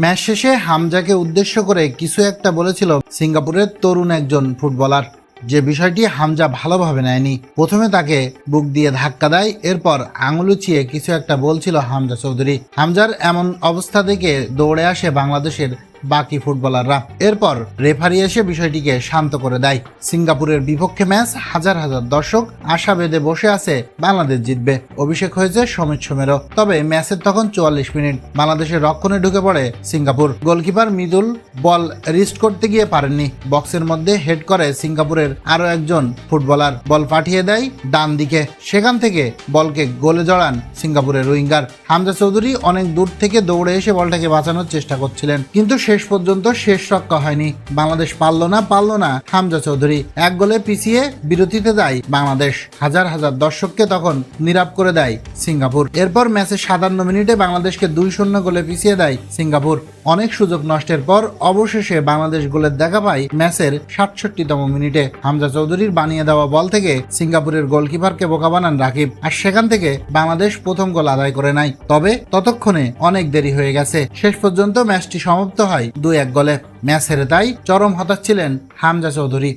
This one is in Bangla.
ম্যাচ শেষে হামজাকে উদ্দেশ্য করে কিছু একটা বলেছিল সিঙ্গাপুরের তরুণ একজন ফুটবলার। যে বিষয়টি হামজা ভালোভাবে নেয়নি। প্রথমে তাকে বুক দিয়ে ধাক্কা দেয়, এরপর আঙুল উঁচিয়ে কিছু একটা বলছিল হামজা চৌধুরী। হামজার এমন অবস্থা দেখে দৌড়ে আসে বাংলাদেশের বাকি ফুটবলাররা। এরপর রেফারি এসে বিষয়টিকে শান্ত করে দেয়। সিঙ্গাপুরের বিপক্ষে ম্যাচ হাজার হাজার দর্শক আশা বেঁধে বসে আছে বাংলাদেশ জিতবে। অভিষেক হয়েছে সমিত সোমেরও। তবে ম্যাচের তখন চুয়াল্লিশ মিনিট বাংলাদেশের রক্ষণে ঢুকে পড়ে সিঙ্গাপুর। গোলকিপার মিদুল বল রিস্ট করতে গিয়ে পারেননি। বক্সের মধ্যে হেড করে সিঙ্গাপুরের আরও একজন ফুটবলার। বল পাঠিয়ে দেয় ডান দিকে। সেখান থেকে বলকে গোলে জড়ান সিঙ্গাপুরের উইঙ্গার। হামজা চৌধুরী অনেক দূর থেকে দৌড়ে এসে বলটাকে বাঁচানোর চেষ্টা করছিলেন। কিন্তু শেষ পর্যন্ত শেষ রক্ষা হয়নি। বাংলাদেশ পারল না পারল না হামজা চৌধুরী। এক গোলে পিছিয়ে বিরতিতে দেয় বাংলাদেশ। হাজার হাজার দর্শককে তখন নিরাপ করে দেয় সিঙ্গাপুর। এরপর ম্যাচের সাতান্ন মিনিটে বাংলাদেশকে দুই শূন্য গোলে পিছিয়ে দেয় সিঙ্গাপুর। অনেক সুযোগ নষ্টের পর অবশেষে বাংলাদেশ গোলের দেখা পায় ম্যাচের সাতষট্টিতম মিনিটে। হামজা চৌধুরীর বানিয়ে দেওয়া বল থেকে সিঙ্গাপুরের গোলকিপারকে বোকা বানান রাকিব, আর সেখান থেকে বাংলাদেশ প্রথম গোল আদায় করে নেয়। তবে ততক্ষণে অনেক দেরি হয়ে গেছে। শেষ পর্যন্ত ম্যাচটি সমাপ্ত হয় দুই এক গোলে। ম্যাচ হেরে তাই চরম হতাশ ছিলেন হামজা চৌধুরী।